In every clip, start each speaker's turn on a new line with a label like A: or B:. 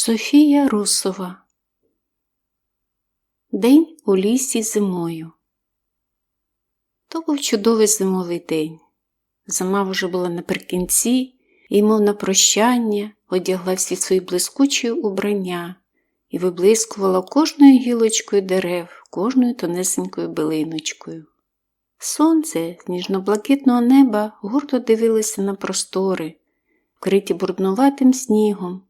A: Софія Русова День у лісі зимою. То був чудовий зимовий день. Зима вже була наприкінці, і, мов на прощання, одягла всі свої блискучі убрання і виблискувала кожною гілочкою дерев, кожною тонесенькою билиночкою. Сонце з ніжно-блакитного неба гурто дивилося на простори, вкриті бурднуватим снігом,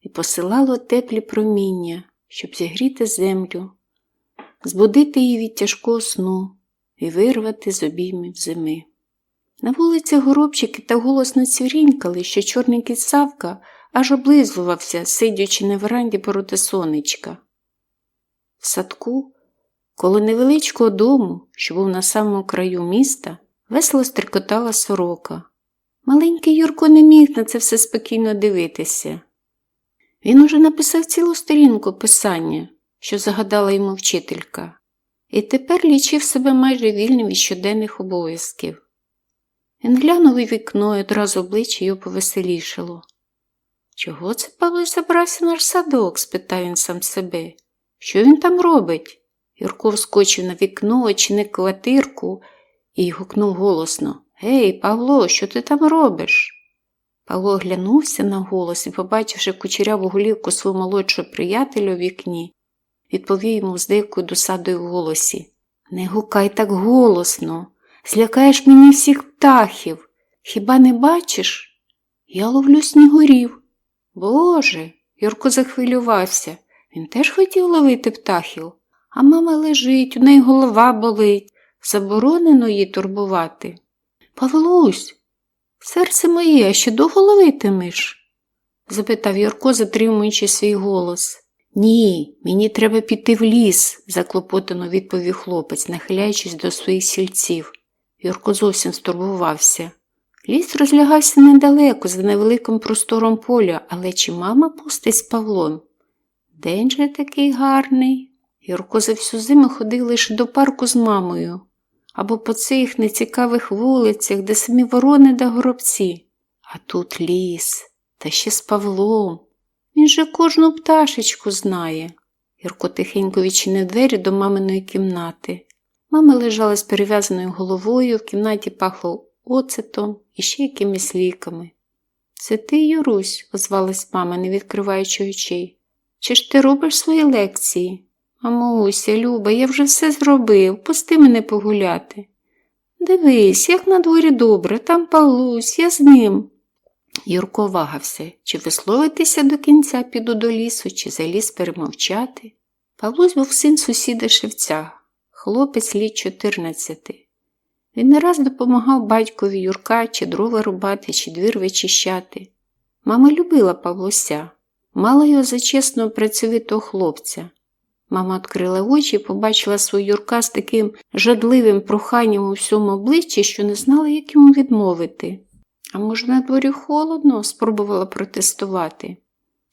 A: і посилало теплі проміння, щоб зігріти землю, збудити її від тяжкого сну і вирвати з обіймів зими. На вулиці горобчики та голосно цвірінькали, що чорний кіт Савка аж облизувався, сидячи на веранді проти сонечка. В садку, коло невеличкого дому, що був на самому краю міста, весело стрикотала сорока. Маленький Юрко не міг на це все спокійно дивитися. Він уже написав цілу сторінку писання, що загадала йому вчителька, і тепер лічив себе майже вільним від щоденних обов'язків. Він глянув у вікно і одразу обличчя його повеселішало. Чого це Павло забрався наш садок? спитав він сам себе. Що він там робить? Юрко вскочив на вікно, очинив квартирку і гукнув голосно Гей, Павло, що ти там робиш? Павло оглянувся на голос і, побачивши кучеряву голівку свого молодшого приятеля у вікні, відповів йому з деякою досадою в голосі Не гукай так голосно, злякаєш мені всіх птахів. Хіба не бачиш? Я ловлю снігурів. Боже, Юрко захвилювався. Він теж хотів ловити птахів, а мама лежить, у неї голова болить. Заборонено її турбувати. Павлусь, серце моє, ще довго ловитимеш? запитав Юрко, затримуючи свій голос. Ні, мені треба піти в ліс, заклопотано відповів хлопець, нахиляючись до своїх сільців. Юрко зовсім стурбувався. Ліс розлягався недалеко, за невеликим простором поля, але чи мама пустить з Павлом? День же такий гарний. Юрко за всю зиму ходив лише до парку з мамою або по цих нецікавих вулицях, де самі ворони да горобці. А тут ліс, та ще з Павлом. Він же кожну пташечку знає. Юрко тихенько відчинив двері до маминої кімнати. Мама лежала з перев'язаною головою, в кімнаті пахло оцетом і ще якимись ліками. Це ти, Юрусь, озвалась мама, не відкриваючи очей. Чи ж ти робиш свої лекції? Мамуся, Люба, я вже все зробив, пусти мене погуляти. Дивись, як на дворі добре, там Павлусь, я з ним. Юрко вагався, чи висловитися до кінця піду до лісу, чи за ліс перемовчати. Павлусь був син сусіда шевця, хлопець літ 14. Він не раз допомагав батькові Юрка чи дрова рубати, чи двір вичищати. Мама любила Павлуся, мала його за чесного працьовитого хлопця. Мама відкрила очі і побачила свого Юрка з таким жадливим проханням у всьому обличчі, що не знала, як йому відмовити. А може, на дворі холодно? спробувала протестувати.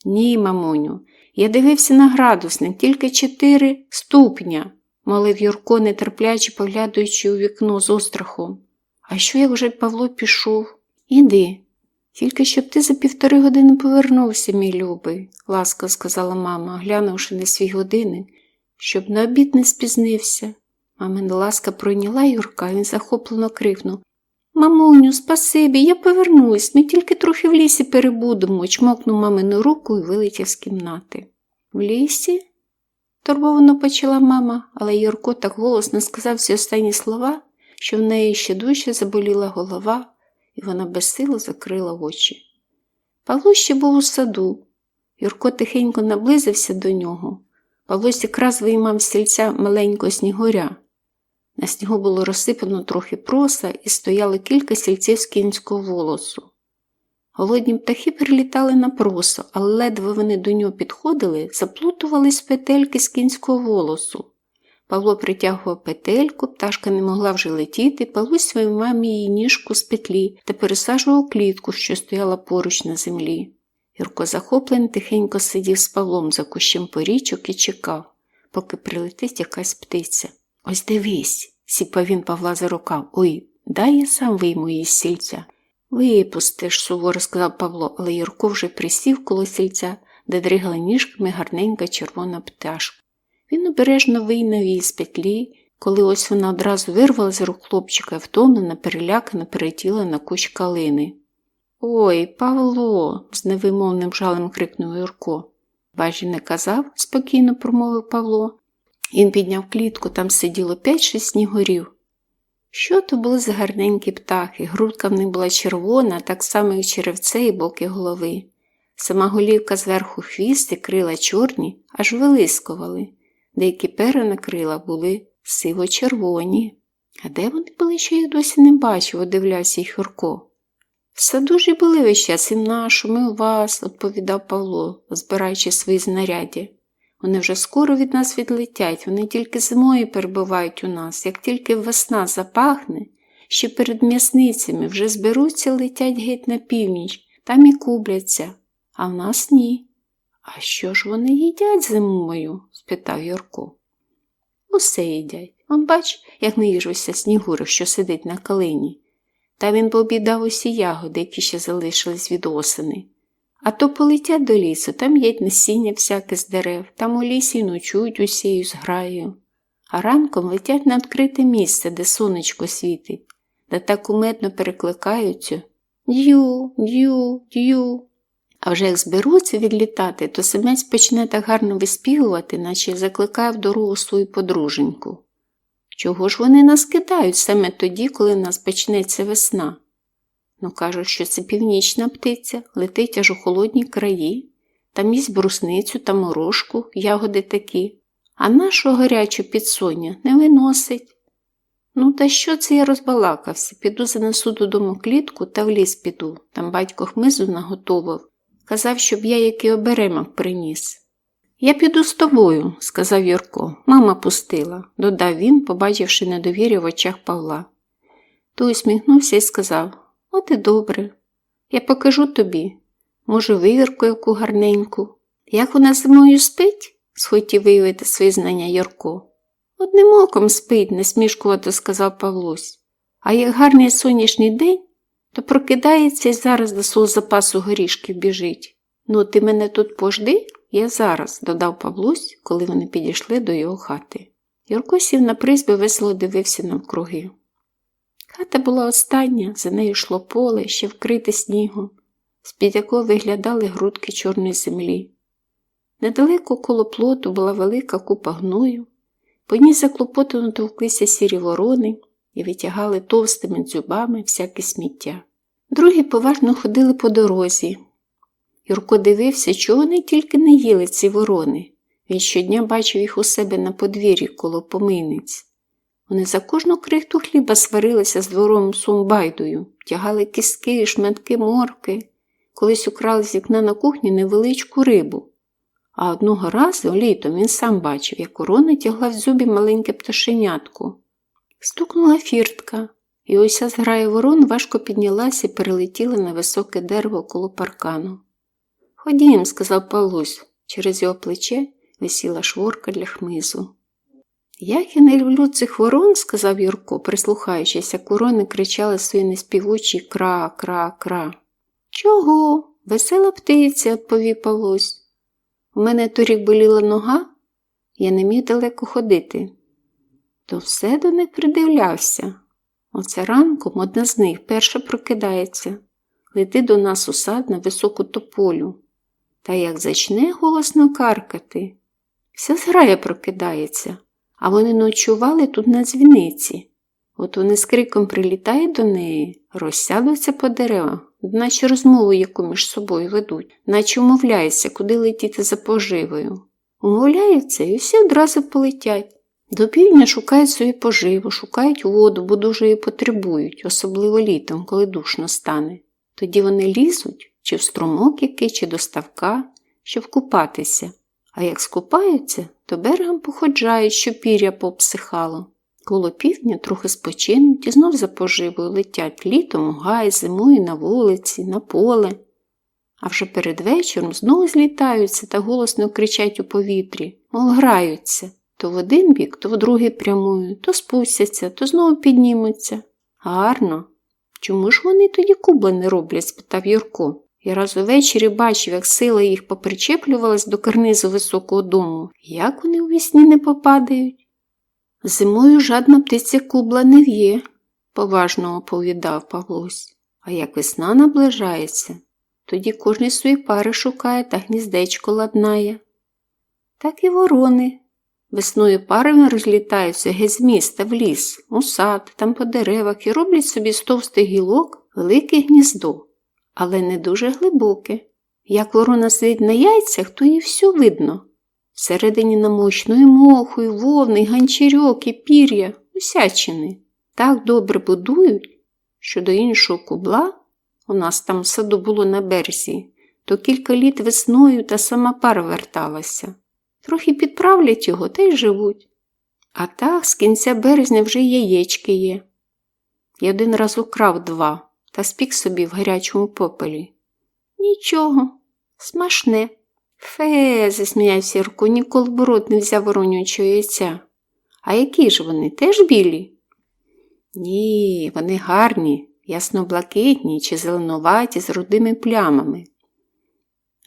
A: Ні, мамуню, я дивився на градусник, тільки чотири ступня, молив Юрко, нетерпляче поглядаючи у вікно з острахом. А що, як вже Павло пішов? Іди, тільки щоб ти за півтори години повернувся, мій любий, ласка сказала мама, глянувши на свій годинник, щоб на обід не спізнився. Мамина ласка пройняла Юрка, він захоплено кривнув. Мамуню, спасибі, я повернусь, ми тільки трохи в лісі перебудемо, чмокнув мамину руку і вилетів з кімнати. В лісі? турбовано почала мама, але Юрко так голосно сказав всі останні слова, що в неї ще дужче заболіла голова і вона безсило закрила очі. Павло ще був у саду. Юрко тихенько наблизився до нього. Павло якраз виймав стільця маленького снігуря. На снігу було розсипано трохи проса і стояло кілька сільців з кінського волосу. Голодні птахи прилітали на просо, але ледве вони до нього підходили, заплутувались петельки з кінського волосу. Павло притягував петельку, пташка не могла вже летіти, Павло своїй мамі її ніжку з петлі та пересаджував клітку, що стояла поруч на землі. Юрко захоплений тихенько сидів з Павлом за кущем порічок і чекав, поки прилетить якась птиця. Ось дивись, сіпав він Павла за рукав. Ой, дай я сам вийму її з сільця. Випустиш, суворо сказав Павло, але Юрко вже присів коло сільця, де дригала ніжками гарненька червона пташка. Він обережно вийняв її з петлі, коли ось вона одразу вирвала з рук хлопчика і втомлена, перелякана перетіла на кущ калини. Ой, Павло, з невимовним жалем крикнув Юрко. Бажі не казав, спокійно промовив Павло. Він підняв клітку, там сиділо п'ять-шість снігурів. Що то були за гарненькі птахи? Грудка в них була червона, так само, як черевце і боки голови. Сама голівка зверху хвіст і крила чорні, аж вилискували. Деякі пера на крила були сиво-червоні. А де вони були, що я досі не бачив, удивлявся їх Юрко. В саду ж і були весь час і в нашому, і у вас, відповідав Павло, збираючи свої знаряддя. Вони вже скоро від нас відлетять, вони тільки зимою перебувають у нас, як тільки весна запахне, ще перед м'ясницями вже зберуться, летять геть на північ, там і кубляться, а в нас ні. А що ж вони їдять зимою? Спитав Юрко. Усе їдять. Он бач, як наїжився снігурик, що сидить на калині. Та він пообідав усі ягоди, які ще залишились від осени. А то полетять до лісу, там їдь насіння всяке з дерев, там у лісі ночують усією зграєю. А ранком летять на відкрите місце, де сонечко світить, де так кумедно перекликаються дю, дю, дю. А вже як зберуться відлітати, то самець почне так гарно виспівувати, наче закликає в дорогу свою подруженьку. Чого ж вони нас кидають саме тоді, коли в нас почнеться весна? Ну, кажуть, що це північна птиця, летить аж у холодні краї, там їсть брусницю та морошку, ягоди такі, а нашу гарячу підсоння не виносить. Ну, та що це я розбалакався? Піду занесу додому клітку та в ліс піду. Там батько хмизу наготовив. Казав, щоб я який оберемок приніс. Я піду з тобою, сказав Юрко. Мама пустила, додав він, побачивши недовір'я в очах Павла. Той усміхнувся і сказав От і добре. Я покажу тобі. Може, вивірку яку гарненьку. Як вона зимою спить? схотів виявити свої знання Юрко. Одним оком спить, несмішкувато сказав Павлусь. А як гарний сонячний день, то прокидається і зараз до свого запасу горішків біжить. Ну, ти мене тут пожди, я зараз, додав Павлусь, коли вони підійшли до його хати. Юрко сів на призбі весело дивився навкруги. Хата була остання, за нею йшло поле, ще вкрите снігом, з-під якого виглядали грудки чорної землі. Недалеко коло плоту була велика купа гною, по ній заклопотано товклися сірі ворони і витягали товстими дзюбами всяке сміття. Другі поважно ходили по дорозі. Юрко дивився, чого вони тільки не їли ці ворони. Він щодня бачив їх у себе на подвір'ї коло помийниць. Вони за кожну крихту хліба сварилися з двором сумбайдою, тягали кістки, шматки морки, колись украли з вікна на кухні невеличку рибу. А одного разу літом він сам бачив, як корона тягла в зубі маленьке пташенятку. Стукнула фіртка, і ося зграя ворон важко піднялася і перелетіла на високе дерево коло паркану. Ходім, сказав Павлусь, через його плече висіла шворка для хмизу. Як я не люблю цих ворон, сказав Юрко, прислухаючись, як ворони кричали свої неспівучі кра, кра, кра. Чого? Весела птиця, відповів Павлусь. У мене торік боліла нога, я не міг далеко ходити. То все до них придивлявся. Оце ранком одна з них перша прокидається, лети до нас у сад на високу тополю. Та як зачне голосно каркати, вся зграя прокидається, а вони ночували тут на дзвіниці. От вони з криком прилітають до неї, розсядуться по деревах, наче розмову, яку між собою ведуть, наче умовляються, куди летіти за поживою. Умовляються і всі одразу полетять. До півдня шукають собі поживу, шукають воду, бо дуже її потребують, особливо літом, коли душно стане. Тоді вони лізуть чи в струмок який, чи до ставка, щоб купатися. А як скупаються, то берегом походжають, що пір'я пообсихало. Коло півдня трохи спочинуть і знов за поживою летять літом у гай, зимою на вулиці, на поле. А вже перед вечором знову злітаються та голосно кричать у повітрі, мов граються. То в один бік, то в другий прямують, то спустяться, то знову піднімуться. Гарно. Чому ж вони тоді кубла не роблять? спитав Юрко. Я раз увечері бачив, як сила їх попричеплювалась до карнизу високого дому, як вони у вісні не попадають. Зимою жадна птиця кубла не в'є, поважно оповідав Павлусь. А як весна наближається, тоді кожний свої пари шукає та гніздечко ладнає. Так і ворони. Весною парами розлітаються геть з міста в ліс, у сад, там по деревах і роблять собі з товстих гілок велике гніздо, але не дуже глибоке. Як ворона сидить на яйцях, то їй все видно. Всередині намощної моху, і вовни, і ганчірьок, і пір'я, усячини. Так добре будують, що до іншого кубла у нас там в саду було на березі, то кілька літ весною та сама пара верталася. Трохи підправлять його та й живуть. А так з кінця березня вже яєчки є. Я один раз украв два та спік собі в гарячому попелі. Нічого, смашне. Фе, засміявся Юрко, ніколи б рот не взяв воронючого яйця. А які ж вони теж білі? Ні, вони гарні, ясно-блакитні чи зеленуваті з рудими плямами.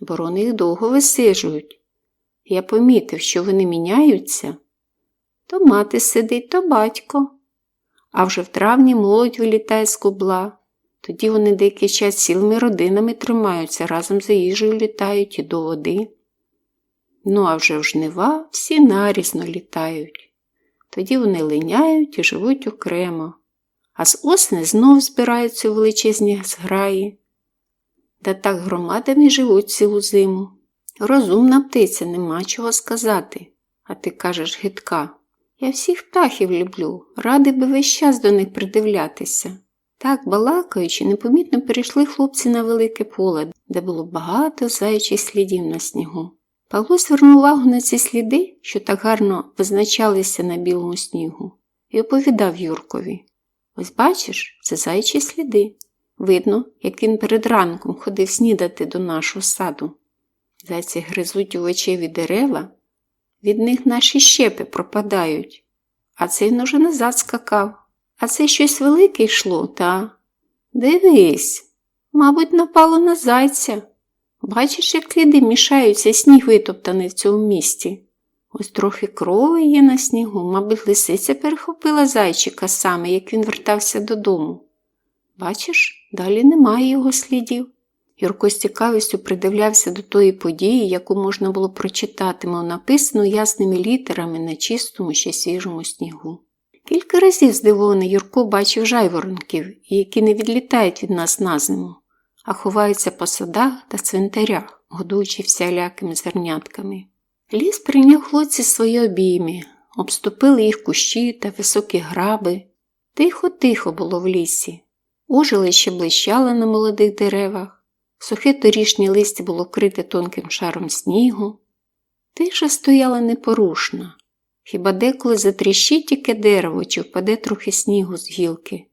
A: Ворони їх довго висижують. Я помітив, що вони міняються. То мати сидить, то батько. А вже в травні молодь вилітає з кубла. Тоді вони деякий час цілими родинами тримаються, разом за їжею літають і до води. Ну, а вже в жнива всі нарізно літають. Тоді вони линяють і живуть окремо, а з осени знов збираються у величезні зграї. Та так громадами живуть цілу зиму. Розумна птиця, нема чого сказати. А ти кажеш гидка. Я всіх птахів люблю, радий би весь час до них придивлятися. Так, балакаючи, непомітно перейшли хлопці на велике поле, де було багато зайчих слідів на снігу. Павло звернув увагу на ці сліди, що так гарно визначалися на білому снігу, і оповідав Юркові Ось бачиш, це зайчі сліди. Видно, як він перед ранком ходив снідати до нашого саду. Зайці гризуть овочеві дерева, від них наші щепи пропадають, а цей він уже назад скакав. А це щось велике йшло, та? Дивись, мабуть, напало на зайця. Бачиш, як сліди мішаються, сніг витоптаний в цьому місті. Ось трохи крови є на снігу, мабуть, лисиця перехопила зайчика саме, як він вертався додому. Бачиш, далі немає його слідів. Юрко з цікавістю придивлявся до тої події, яку можна було прочитати, мов написану ясними літерами на чистому, ще свіжому снігу. Кілька разів здивований Юрко бачив жайворонків, які не відлітають від нас на зиму, а ховаються по садах та цвинтарях, годуючи всілякими зернятками. Ліс прийняв хлопці свої обійми, обступили їх кущі та високі граби. Тихо-тихо було в лісі. Ожелище блищало на молодих деревах, сухе торішнє листя було вкрите тонким шаром снігу. Тиша стояла непорушна. Хіба деколи затріщить тільки дерево чи впаде трохи снігу з гілки.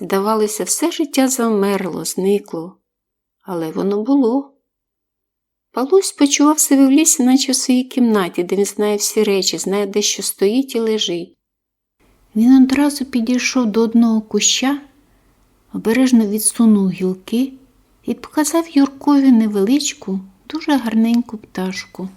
A: Здавалося, все життя завмерло, зникло, але воно було. Павлусь почував себе в лісі, наче в своїй кімнаті, де він знає всі речі, знає, де що стоїть і лежить. Він одразу підійшов до одного куща, обережно відсунув гілки і показав Юркові невеличку, дуже гарненьку пташку.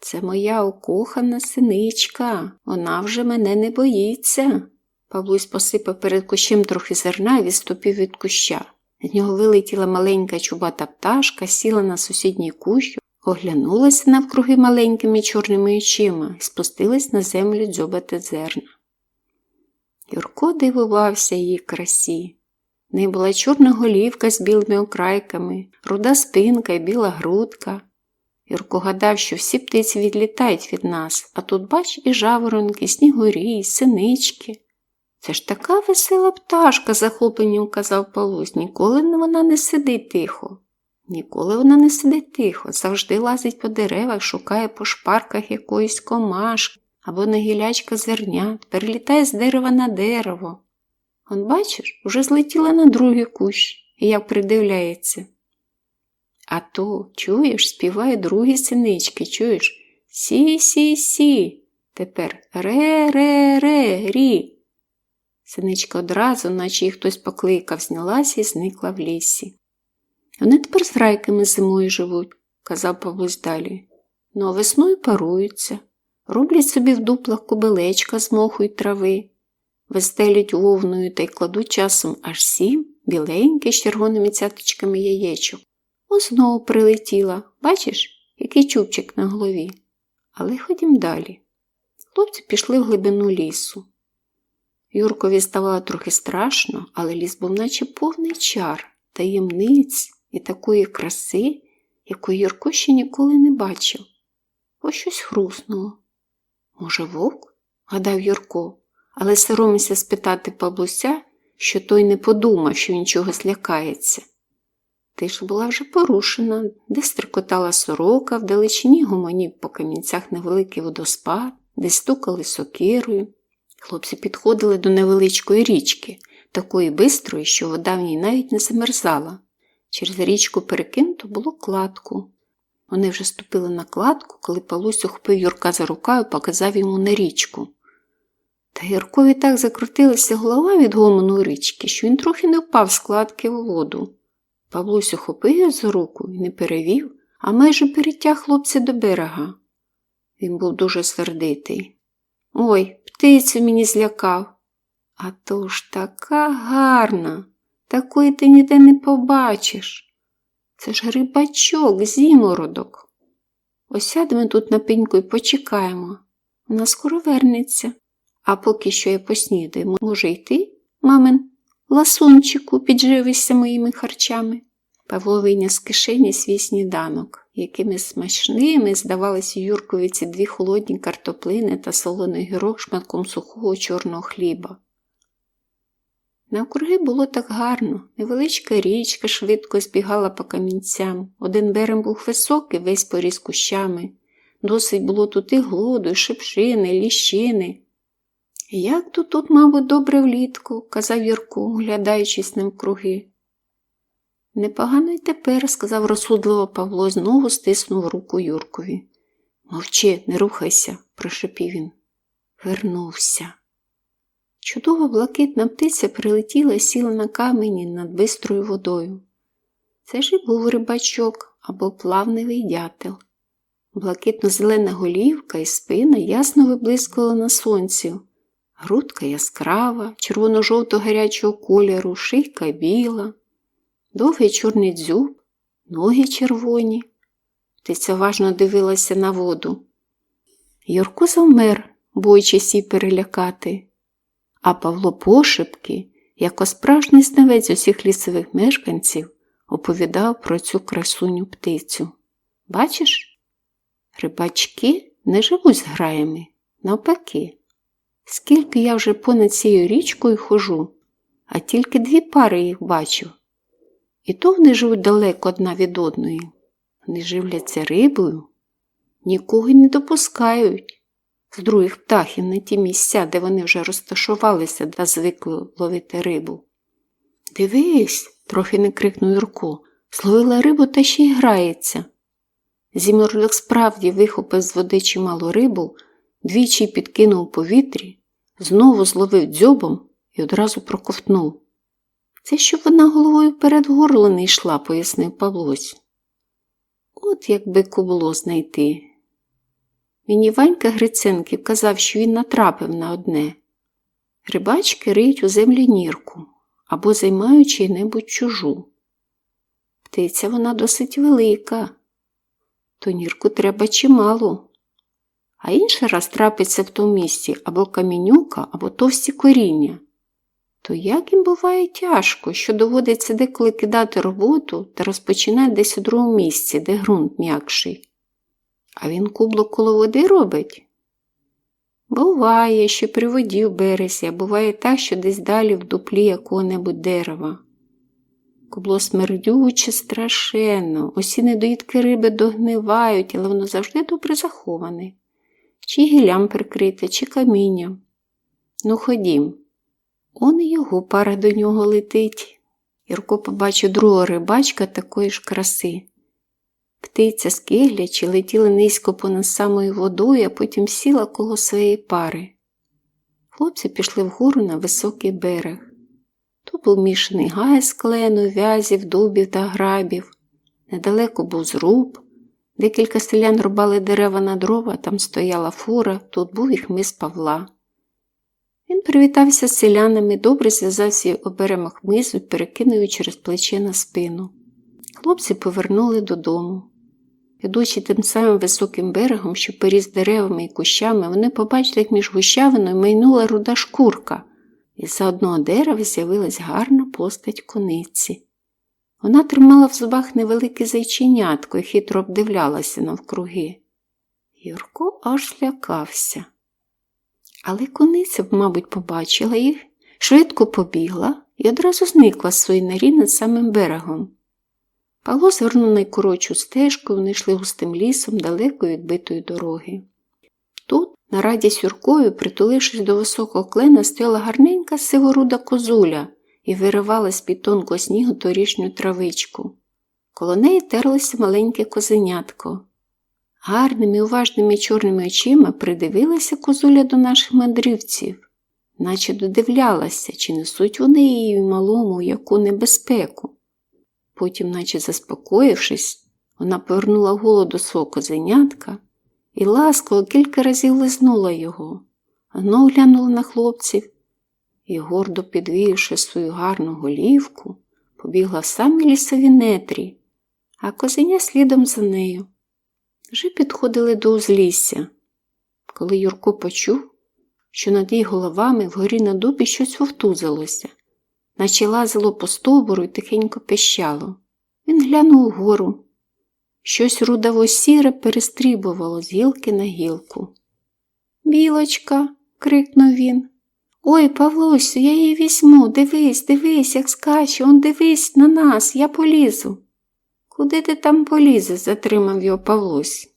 A: Це моя окохана синичка, вона вже мене не боїться. Павлусь посипав перед кущем трохи зерна і відступив від куща. З нього вилетіла маленька чубата пташка, сіла на сусідній кущ, оглянулася навкруги маленькими чорними очима і спустилась на землю дзьобати зерна. Юрко дивувався її красі. В неї була чорна голівка з білими окрайками, руда спинка і біла грудка. Юрко гадав, що всі птиці відлітають від нас, а тут, бач, і жаворонки, і снігурі, і синички. Це ж така весела пташка, захопленням казав Павлусь, ніколи вона не сидить тихо. Ніколи вона не сидить тихо, завжди лазить по деревах, шукає по шпарках якоїсь комашки або на гілячка зернят, перелітає з дерева на дерево. Он, бачиш, уже злетіла на другий кущ і як придивляється. А то, чуєш, співає другі синички, чуєш? Сі-сі-сі. Тепер ре-ре-ре-рі. Синичка одразу, наче їх хтось покликав, знялася і зникла в лісі. Вони тепер з грайками зимою живуть, казав Павлусь далі. Ну, а весною паруються, роблять собі в дуплах кобелечка з моху й трави, вистелють вовною та й кладуть часом аж сім біленьких з червоними цяточками яєчок. Ось знову прилетіла, бачиш, який чубчик на голові. Але ходім далі. Хлопці пішли в глибину лісу. Юркові ставало трохи страшно, але ліс був наче повний чар, таємниць і такої краси, якої Юрко ще ніколи не бачив. Ось щось хруснуло. Може, вовк? гадав Юрко, але соромився спитати Павлуся, що той не подумав, що він чогось лякається. Тиш була вже порушена, де стрикотала сорока, вдалечині гомонів по камінцях невеликий водоспад, де стукали сокирою. Хлопці підходили до невеличкої річки, такої бистрої, що вода в ній навіть не замерзала. Через річку перекинуто було кладку. Вони вже ступили на кладку, коли Павлусь охопив Юрка за рукою показав йому на річку. Та Юркові так закрутилася голова від гомону річки, що він трохи не впав з у воду. Павлусь охопив його за руку і не перевів, а майже перетяг хлопця до берега. Він був дуже сердитий. Ой, птицю мені злякав. А то ж така гарна, такої ти ніде не побачиш. Це ж рибачок, зімородок. Осядемо тут на пеньку і почекаємо. Вона скоро вернеться. А поки що я поснідаю, може йти, мамин, ласунчику, підживися моїми харчами. Павло вийняв з кишені свій сніданок, якими смачними здавалися Юркові ці дві холодні картоплини та солоний гірок шматком сухого чорного хліба. Навкруги було так гарно, невеличка річка швидко збігала по камінцям. Один берег був високий, весь поріс кущами. Досить було тут і глоду, і шипшини, і ліщини. Як тут тут, мабуть, добре влітку, казав Юрко, оглядаючись ним круги. Непогано й тепер, сказав розсудливо Павло, знову стиснув руку Юркові. Мовчи, не рухайся, прошепів він. Вернувся. Чудова блакитна птиця прилетіла і сіла на камені над бистрою водою. Це ж і був рибачок або плавневий дятел. Блакитно-зелена голівка і спина ясно виблискувала на сонці. Грудка яскрава, червоно-жовто гарячого кольору, шийка біла, довгий чорний дзюб, ноги червоні. Птиця важно дивилася на воду. Юрко завмер, боючись її перелякати, а Павло пошепки, як справжній знавець усіх лісових мешканців, оповідав про цю красуню птицю. Бачиш, рибачки не живуть з граями, навпаки. Скільки я вже понад цією річкою хожу, а тільки дві пари їх бачу. І то вони живуть далеко одна від одної. Вони живляться рибою, нікого й не допускають з других птахів на ті місця, де вони вже розташувалися та звикли ловити рибу. Дивись, трохи не крикнув Юрко, зловила рибу та ще й грається. Зімородок справді вихопив з води чималу рибу, двічі підкинув повітрі, знову зловив дзьобом і одразу проковтнув. Це щоб вона головою перед горло не йшла, пояснив Павлось. От якби кубло знайти. Мені Ванька Гриценків казав, що він натрапив на одне. Рибачки риють у землі нірку або займають чий-небудь чужу. Птиця вона досить велика, то нірку треба чимало. А інший раз трапиться в тому місці або камінюка, або товсті коріння. То як їм буває тяжко, що доводиться деколи кидати роботу та розпочинати десь у другому місці, де ґрунт м'якший. А він кубло коло води робить? Буває, що при воді в березі, а буває так, що десь далі в дуплі якого-небудь дерева. Кубло смердюче, страшенно, усі недоїдки риби догнивають, але воно завжди добре заховане. Чи гілям прикрите, чи камінням. Ну, ходім. Он і його пара до нього летить. Юрко побачив другого рибачка такої ж краси. Птиця, скиглячи, летіла низько понад самою водою, а потім сіла коло своєї пари. Хлопці пішли вгору на високий берег. Тут був мішаний гай з клену, в'язів, дубів та грабів. Недалеко був зруб. Декілька селян рубали дерева на дрова, там стояла фура, тут був і хмиз Павла. Він привітався з селянами, добре зв'язав свій оберемок хмизу і перекинув через плече на спину. Хлопці повернули додому. Ідучи тим самим високим берегом, що поріс деревами і кущами, вони побачили, як між гущавиною майнула руда шкурка, і за одного дерева з'явилась гарна постать кониці. Вона тримала в зубах невелике зайченятко і хитро обдивлялася навкруги. Юрко аж злякався. Але кониця, мабуть, побачила їх, швидко побігла і одразу зникла з своєї норі над самим берегом. Павло звернув найкоротшу стежку, вони йшли густим лісом далеко від битої дороги. Тут, на радість Юркові, притулившись до високого клена, стояла гарненька сиворуда козуля і виривала з під тонкого снігу торішню травичку. Коло неї терлося маленьке козенятко. Гарними уважними чорними очима придивилася козуля до наших мандрівців, наче додивлялася, чи несуть вони її малому яку небезпеку. Потім, наче заспокоївшись, вона повернула голову до свого козенятка і ласково кілька разів лизнула його, знов глянула на хлопців і, гордо підвівши свою гарну голівку, побігла в самі лісові нетрі, а козеня слідом за нею. Вже підходили до узлісся, коли Юрко почув, що над їх головами вгорі на дубі щось вовтузилося, наче лазило по стовбуру і тихенько пищало. Він глянув угору. Щось рудаво сіре перестрібувало з гілки на гілку. Білочка, крикнув він. Ой, Павлусю, я її візьму. Дивись, дивись, як скаче, он дивись на нас, я полізу. Куди ти там полізеш? затримав його Павлусь.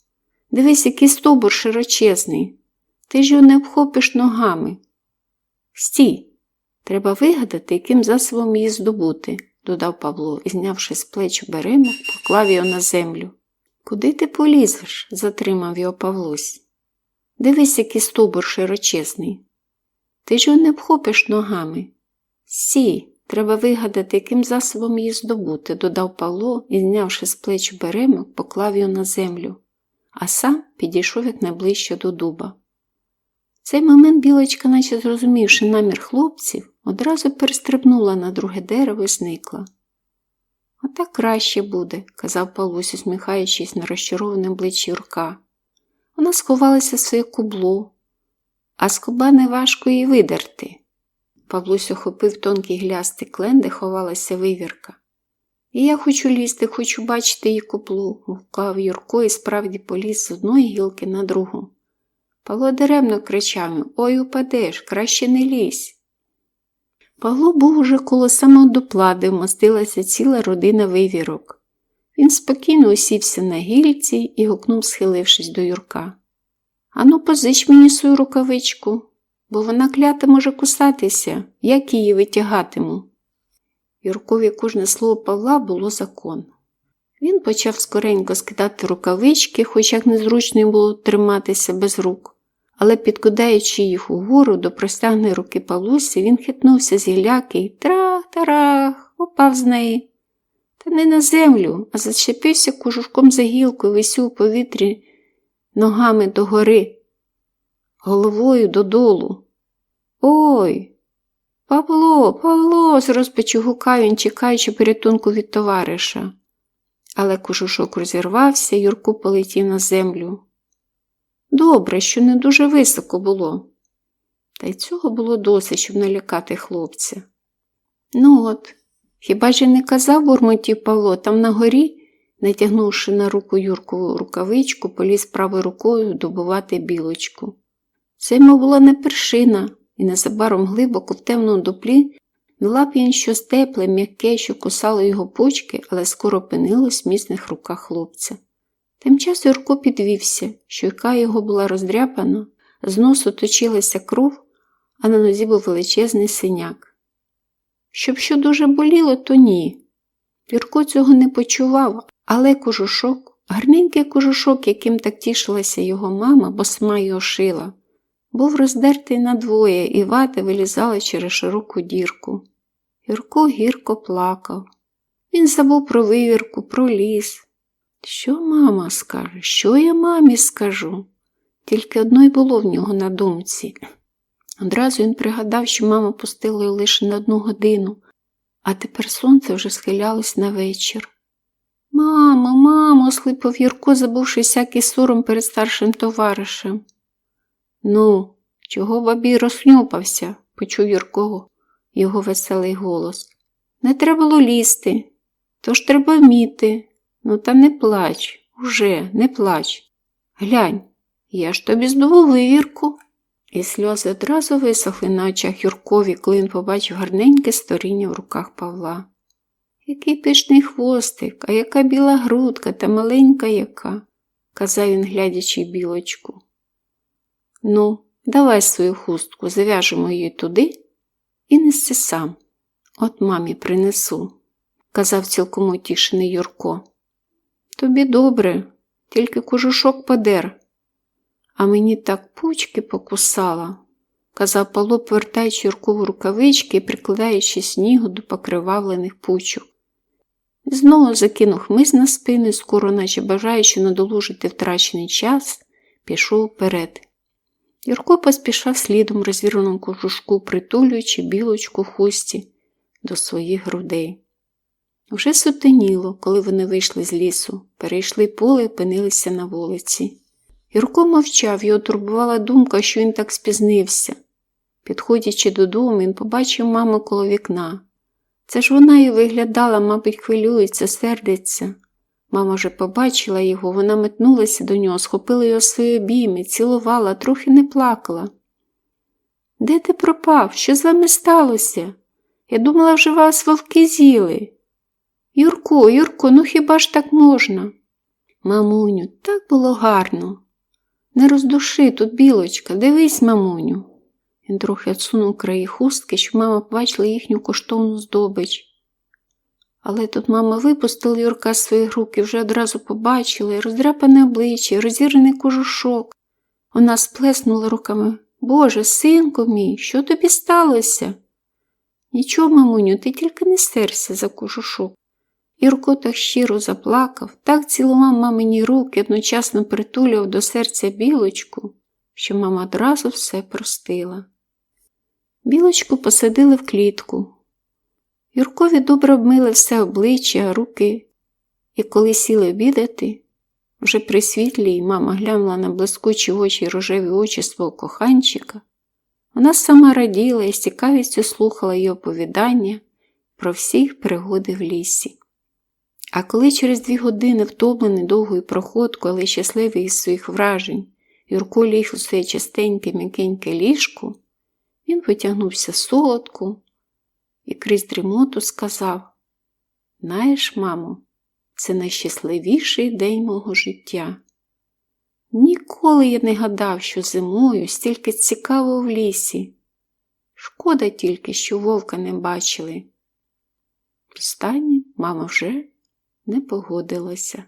A: Дивись, який стовбур широчезний. Ти ж його не обхопиш ногами. Стій, треба вигадати, яким засобом її здобути, додав Павло і, знявши з плеч беремок, поклав його на землю. Куди ти полізеш? затримав його Павлусь. Дивись, який стовбур широчезний. Ти ж не обхопиш ногами. Сі, треба вигадати, яким засобом її здобути, додав Павло і, знявши з плеч беремок, поклав його на землю, а сам підійшов як найближче до дуба. В цей момент білочка, наче зрозумівши намір хлопців, одразу перестрибнула на друге дерево і зникла. Отак краще буде, казав Павлусь, усміхаючись на розчароване обличчя Юрка. Вона сховалася в своє кубло, а з куба не важко її видерти. Павлусь охопив тонкий глястий клен, де ховалася вивірка. І я хочу лізти, хочу бачити її куплу, гукав Юрко і справді поліз з одної гілки на другу. Павло даремно кричав Ой, упадеш, краще не лізь. Павло був уже коло самого дупла, вмостилася ціла родина вивірок. Він спокійно усівся на гільці і гукнув, схилившись до Юрка. Ану, позич мені свою рукавичку, бо вона клята може кусатися, як її витягатиму. Юркові кожне слово Павла було закон. Він почав скоренько скидати рукавички, хоч як незручно було триматися без рук, але, підкидаючи їх угору до простягної руки Павлусі, він хитнувся з гіляки і трах-тарах, упав з неї. Та не на землю, а зачепився кожушком за гілку і висів у повітрі ногами догори, головою додолу. Ой! Павло, Павло, з розпачу гукав він, чекаючи порятунку від товариша. Але кожушок розірвався, Юрку полетів на землю. Добре, що не дуже високо було. Та й цього було досить, щоб налякати хлопця. Ну от, хіба ж не казав бурмотів Павло, там на горі, натягнувши на руку Юркову рукавичку, поліз правою рукою добувати білочку. Це йому була не першина, і незабаром глибоко в темному дуплі Нала він щось тепле, м'яке, що кусало його почки, але скоро опинилось в міцних руках хлопця. Тим часом Юрко підвівся, щока його була роздряпана, з носу точилася кров, а на нозі був величезний синяк. Щоб що дуже боліло, то ні. Юрко цього не почував, але кожушок, гарненький кожушок, яким так тішилася його мама, бо сама його шила, був роздертий надвоє, і вата вилізала через широку дірку. Юрко гірко плакав. Він забув про вивірку, про ліс. Що мама скаже? Що я мамі скажу? Тільки одно й було в нього на думці. Одразу він пригадав, що мама пустила його лише на одну годину, а тепер сонце вже схилялось на вечір. Мамо, мамо, слипав Юрко, забувши всякий сором перед старшим товаришем. Ну, чого бабі розснюпався? почув Юрко його веселий голос. Не треба було лізти, тож треба вміти. Ну, та не плач, уже не плач. Глянь, я ж тобі здобув вивірку. І сльози одразу висохли на очах Юркові, коли він побачив гарненьке сторіння в руках Павла. Який пишний хвостик, а яка біла грудка та маленька яка, казав він, глядячи білочку. Ну, давай свою хустку, зав'яжемо її туди і неси сам. От мамі принесу, казав цілком утішений Юрко. Тобі добре, тільки кожушок подер, а мені так пучки покусала, казав Павло, повертаючи Юркову рукавички і прикладаючи снігу до покривавлених пучок. Знову закинув хмиз на спину скоро, наче бажаючи надолужити втрачений час, пішов вперед. Юрко поспішав слідом розвіреному кожушку, притулюючи білочку хусті до своїх грудей. Вже сутеніло, коли вони вийшли з лісу, перейшли поле і опинилися на вулиці. Юрко мовчав, його турбувала думка, що він так спізнився. Підходячи додому, він побачив маму коло вікна. Це ж вона і виглядала, мабуть, хвилюється, сердиться. Мама вже побачила його, вона метнулася до нього, схопила його свої обійми, цілувала, трохи не плакала. Де ти пропав? Що з вами сталося? Я думала, вже вас вовки з'їли. Юрко, Юрко, ну хіба ж так можна? Мамуню, так було гарно. Не роздуши тут, білочка, дивись, мамуню. Він трохи відсунув краї хустки, щоб мама побачила їхню коштовну здобич. Але тут мама випустила Юрка з своїх рук і вже одразу побачила і роздряпане обличчя, і розірваний кожушок. Вона сплеснула руками. Боже, синку мій, що тобі сталося? Нічого, мамуню, ти тільки не серся за кожушок. Юрко так щиро заплакав, так цілував мамині руки, одночасно притулював до серця білочку, що мама одразу все простила. Білочку посадили в клітку. Юркові добре обмили все обличчя, руки, і коли сіли обідати, вже при світлі мама глянула на блискучі очі й рожеві очі свого коханчика, вона сама раділа і з цікавістю слухала її оповідання про всіх пригоди в лісі. А коли через дві години, втомлений довгою проходкою, але щасливий із своїх вражень, Юрко ліг у своє частеньке м'якеньке ліжко, він витягнувся солодку і крізь дрімоту сказав: Знаєш, мамо, це найщасливіший день мого життя. Ніколи я не гадав, що зимою стільки цікаво в лісі. Шкода тільки, що вовка не бачили. Останнє мама вже не погодилася.